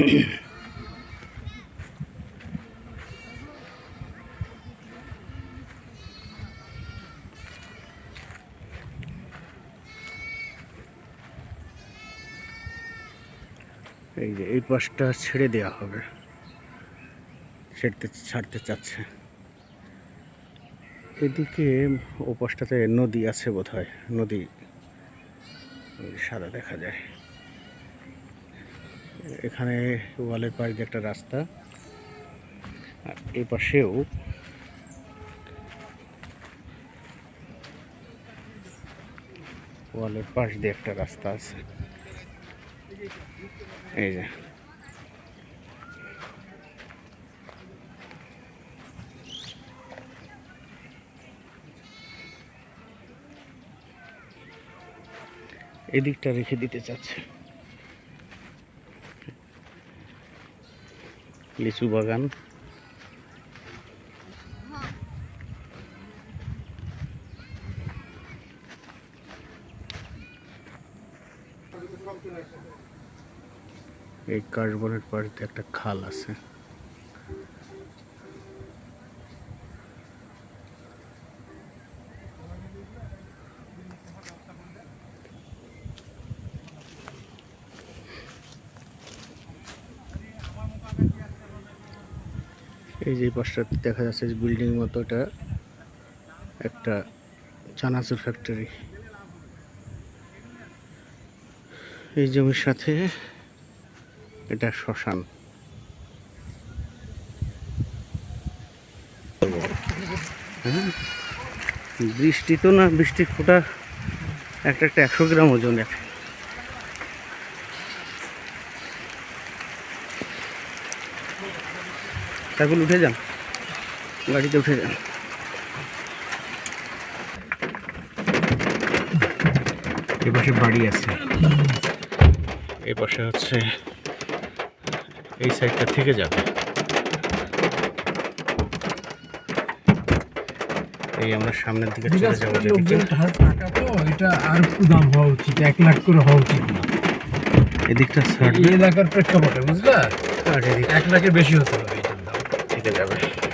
এই যে এই পাশটা ছেড়ে দেওয়া হবে। ছেড়তে ছাড়তে চাচ্ছে। এদিকে ও পাশটাতে নদী আছে বোধহয়। নদী সাদা দেখা যায়। এখানে ওয়ালের পাশ দিয়ে একটা রাস্তা, আর এই পাশেও ওয়ালের পাশ দিয়ে একটা রাস্তা আছে। এই যে। এদিকটা রেখে দিতে চাচ্ছে। লিচু বাগান। এই কার্বনের পাড়িতে একটা খাল আছে। এই যে পাশটা দেখা যাচ্ছে বিল্ডিং মতো এটা। একটা চানাচুর ফ্যাক্টরি এই জমির সাথে এটা শ্মশান। হ্যাঁ? বৃষ্টি তো না বৃষ্টির ফোঁটা একটা একটা একশো গ্রাম ওজনের তারপর উঠে যান। গাড়িতে উঠে যান। এ পাশে বাড়ি আছে। এ পাশে হচ্ছে এই সাইডটা থেকে যাবে। এই আমরা সামনের দিকে চলে যাব যেদিকে। লোকজন ধার টাকা তো এটা আর একটু দাম হওয়া উচিত এক লাখ করে হওয়া উচিত না। এদিকটা এলাকার প্রেক্ষাপটে বুঝলা? আর এক লাখের বেশি হতে হবে এটার দাম থেকে যাবে